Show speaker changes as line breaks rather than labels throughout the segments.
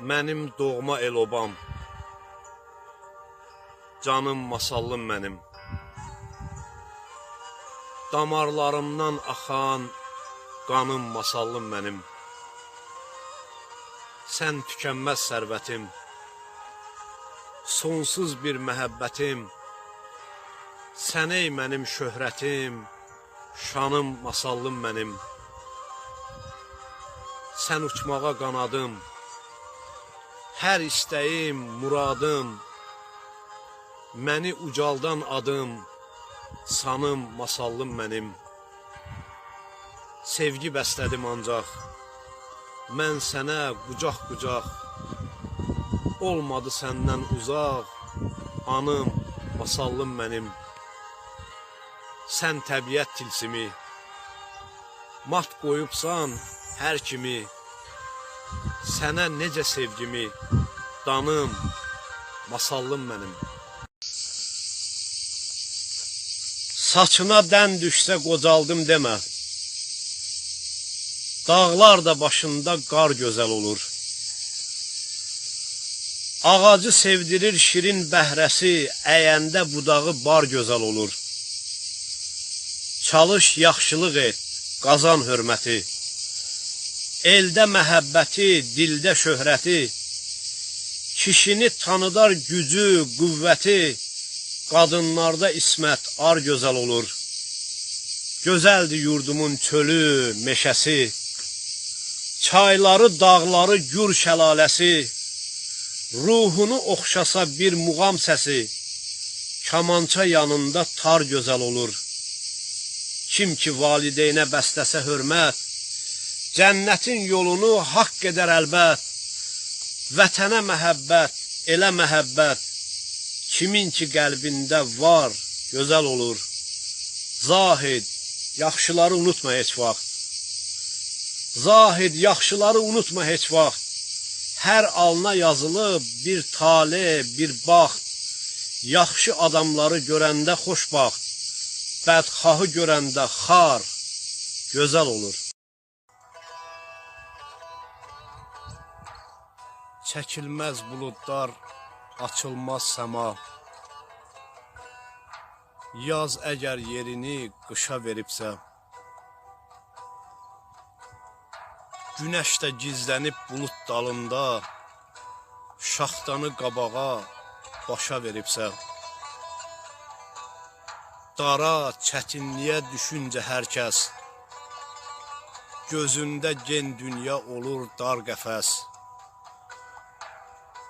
Mənim doğma el-obam. Canım masallım mənim. Damarlarımdan axan qanım masallım mənim. Sən tükənməz sərvətim. Sonsuz bir məhəbbətim. Sən ey mənim şöhrətim, şanım masallım mənim. Sən uçmağa qanadım. Hər istəyim, muradım. Məni ucaldan adım, sanım masallım mənim. Sevgi bəslədim ancaq. Mən sənə qucaq-qucaq. Olmadı səndən uzaq. Anım, masallım mənim. Sən təbiət tilsimi. Mat qoyubsan hər kimi. Sənə necə sevgimi, danım, masallım mənim. Saçına dən düşsə qocaldım demə. Dağlar da başında qar gözəl olur. Ağacı sevdirir şirin bəhrəsi, əyəndə budağı bar gözəl olur. Çalış yaxşılıq et, qazan hörməti. Eldə məhəbbəti, dildə şöhrəti. Kişini tanıdar gücü, qüvvəti. Qadınlarda ismət ar gözəl olur. Gözəldir yurdumun çölü, meşəsi. Çayları, dağları, gür şəlaləsi. Ruhunu oxşasa bir muğam səsi. Kamança yanında tar gözəl olur. Kim ki valideynə bəsləsə hörmət, Cənnətin yolunu haqq edər əlbət. Vətənə məhəbbət, elə məhəbbət. Kimin ki qəlbində var, gözəl olur. Zahid, yaxşıları unutma heç vaxt. Zahid, yaxşıları unutma heç vaxt. Hər alına yazılıb bir tale, bir baxt. Yaxşı adamları görəndə xoşbaxt. Bədxahı görəndə xar, gözəl olur. Çəkilməz buludlar, açılmaz səma. Yaz əgər yerini qışa veribsə, Günəş də gizlənib bulud dalında, şaxtanı qabağa başa veribsə, dara, çətinliyə düşüncə hər kəs, gözündə gen dünya olur dar qəfəs.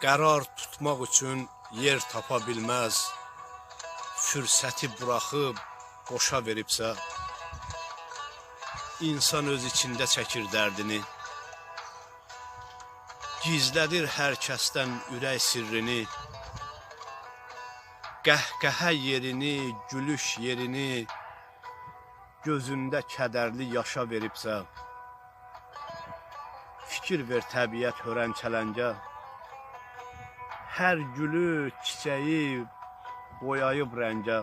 Qərar tutmaq üçün yer tapa bilməz. Fürsəti buraxıb boşa veribsə, insan öz içində çəkir dərdini. Gizlədir hər kəsdən ürək sirrini. Qəhqəhə yerini, gülüş yerini gözündə kədərli yaşa veribsə, fikir ver təbiət hörəncələngə. Hər gülü, çiçəyi boyayıb rəngə.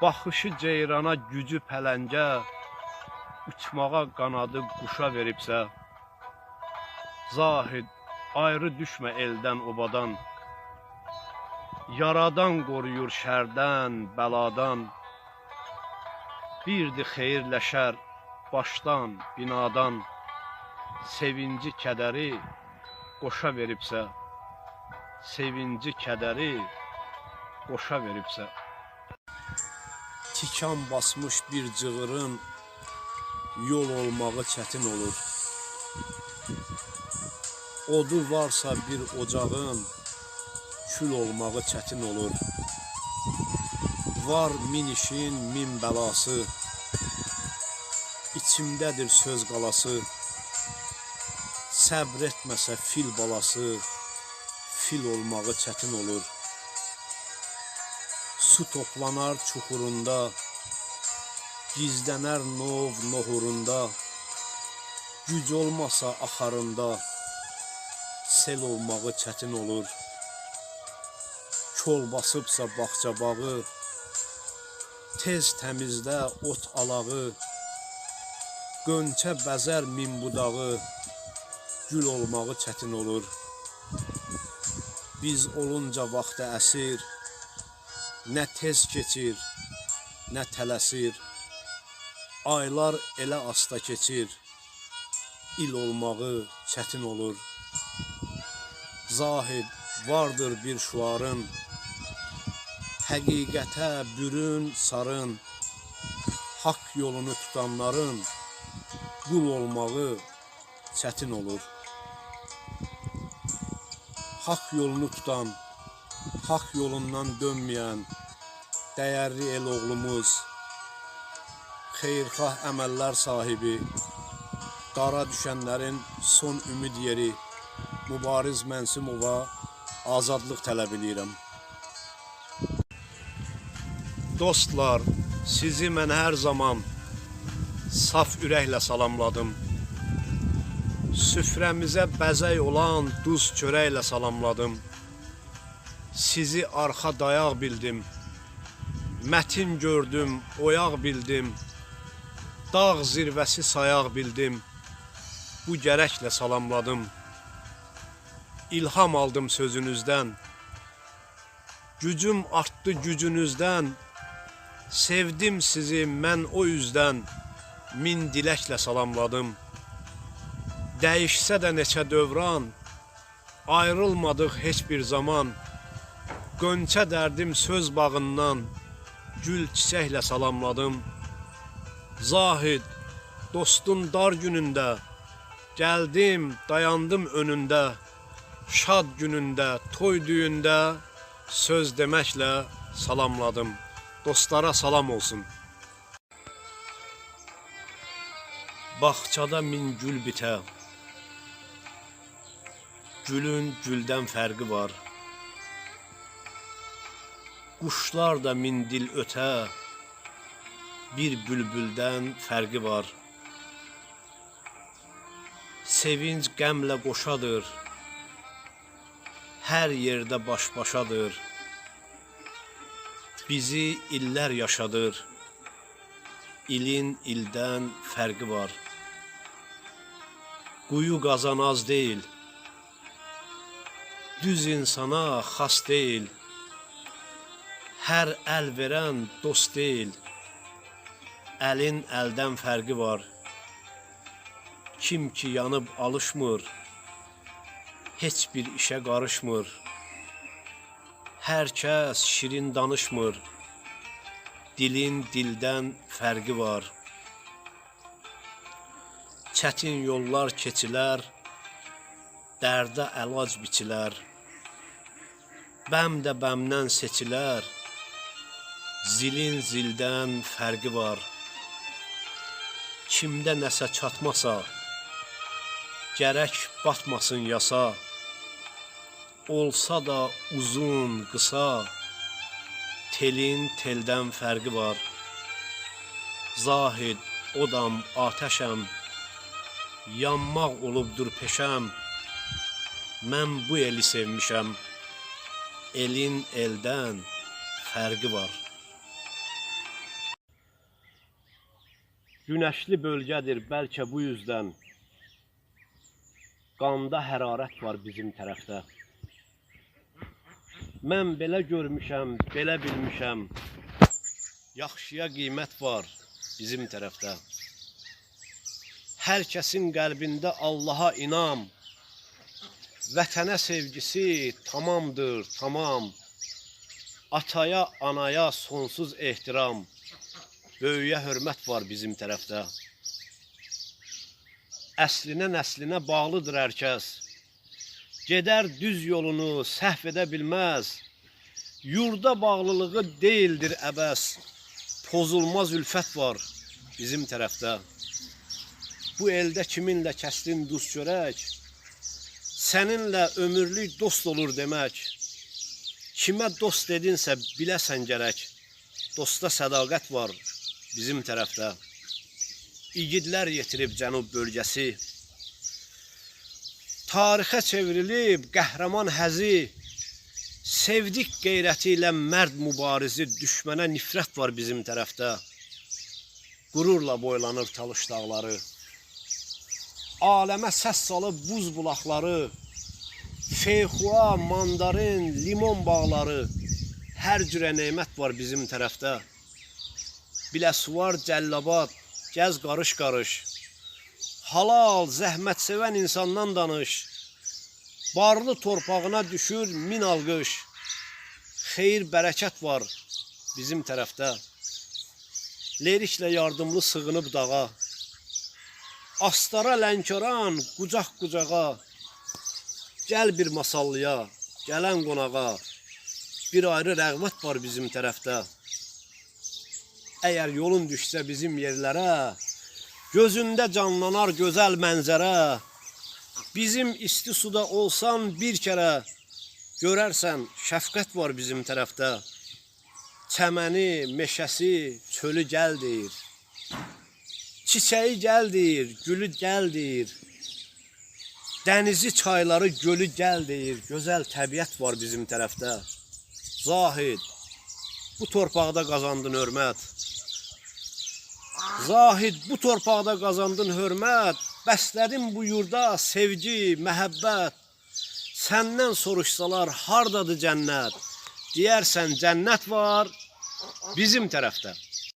Baxışı ceyrana, gücü pələngə, uçmağa qanadı quşa veribsə. Zahid, ayrı düşmə eldən, obadan. Yaradan qoruyur şərdən, bəladan. Birdi xeyirlə şər, başdan, binadan. Sevinci, kədəri qoşa veribsə sevinci, kədəri qoşa veribsə. Tikan basmış bir cığırın yol olmağı çətin olur. Odu varsa bir ocağın kül olmağı çətin olur. Var min işin, min bəlası. İçimdədir söz qalası. Səbr etməsə fil balası fil olmağı çətin olur. Su toplanar çuxurunda, gizlənər nov nohurunda. Güc olmasa axarında, sel olmağı çətin olur. Kol basıbsa bağça bağı, tez təmizlə ot alağı. Gönçə bəzər min budağı, gül olmağı çətin olur. Biz olunca vaxtı əsir, nə tez keçir, nə tələsir. Aylar elə asta keçir, il olmağı çətin olur. Zahid vardır bir şuarın, həqiqətə bürün, sarın, haqq yolunu tutanların qul olmağı çətin olur. Haqq yolunu tutan, haqq yolundan dönməyən dəyərli el oğlumuz, xeyirxah əməllər sahibi, dara düşənlərin son ümid yeri Mübariz Mənsimova azadlıq tələb edirəm. Dostlar, sizi mən hər zaman saf ürəklə salamladım. Süfrəmizə bəzək olan duz çörəklə salamladım. Sizi arxa dayaq bildim. Mətin gördüm, oyaq bildim. Dağ zirvəsi sayaq bildim. Bu gərəklə salamladım. İlham aldım sözünüzdən. Gücüm artdı gücünüzdən. Sevdim sizi mən o üzdən. Min diləklə salamladım. Dəyişsə də neçə dövran, ayrılmadıq heç bir zaman. Gönçə dərdim söz bağından, gül çiçəklə salamladım. Zahid, dostun dar günündə, gəldim, dayandım önündə. Şad günündə, toy düyündə söz deməklə salamladım. Dostlara salam olsun. Bağçada min gül bitə. Gülün güldən fərqi var. Quşlar da min dil ötə. Bir bülbüldən fərqi var. Sevinç qəmlə qoşadır. Hər yerdə baş-başadır. Bizi illər yaşadır. İlin ildən fərqi var. Quyu qazan az deyil. Düz insana xas deyil. Hər əl verən dost deyil. Əlin əldən fərqi var. Kim ki yanıb alışmır, heç bir işə qarışmır. Hər şirin danışmır. Dilin dildən fərqi var. Çətin yollar keçilər, dərdə əlac biçilər. Bəm də bəmdən seçilər. Zilin zildən fərqi var. Kimdə nəsə çatmasa, gərək batmasın yasa. Olsa da uzun, qısa, telin teldən fərqi var. Zahid, odam, atəşəm, yanmaq olubdur peşəm. Mən bu eli sevmişəm. Elin eldən fərqi var. Günəşli bölgədir bəlkə bu yüzdən. Qanda hərarət var bizim tərəfdə. Mən belə görmüşəm, belə bilmişəm. Yaxşıya qiymət var bizim tərəfdə. Hər kəsin qəlbində Allaha inam. Vətənə sevgisi tamamdır, tamam. Ataya, anaya sonsuz ehtiram. Böyüyə hörmət var bizim tərəfdə. Əslinə, nəslinə bağlıdır hər kəs. Gedər düz yolunu səhv edə bilməz. Yurda bağlılığı deyildir əbəs. Pozulmaz ülfət var bizim tərəfdə. Bu eldə kiminlə kəsdin duz çörək? Səninlə ömürlük dost olur demək. Kimə dost dedinsə biləsən gərək. Dosta sədaqət var bizim tərəfdə. İgidlər yetirib cənub bölgəsi. Tarixə çevrilib qəhrəman həzi. Sevdik qeyrəti ilə mərd mübarizi, düşmənə nifrət var bizim tərəfdə. Qürurla boylanır Talış dağları. Aləmə səs salıb buz bulaqları, feyxua, mandarin, limon bağları, hər cürə nemət var bizim tərəfdə. Biləsuvar, Cəllabad, gəz qarış-qarış. Halal, zəhmət sevən insandan danış. Barlı torpağına düşür min alqış. Xeyir, bərəkət var bizim tərəfdə. Leriklə yardımlı sığınıb dağa. Astara Lənkəran, qucaq qucağa. Gəl bir masallıya, gələn qonağa. Bir ayrı rəğbət var bizim tərəfdə. Əgər yolun düşsə bizim yerlərə, gözündə canlanar gözəl mənzərə. Bizim isti suda olsan bir kərə, görərsən şəfqət var bizim tərəfdə. Çəməni, meşəsi, çölü gəl deyir. Çiçəyi gəl deyir, gülü gəl deyir. Dənizi, çayları, gölü gəl deyir. Gözəl təbiət var bizim tərəfdə. Zahid, bu torpaqda qazandın hörmət. Zahid, bu torpaqda qazandın hörmət. Bəslədin bu yurda sevgi, məhəbbət. Səndən soruşsalar hardadır cənnət? Deyərsən cənnət var bizim tərəfdə.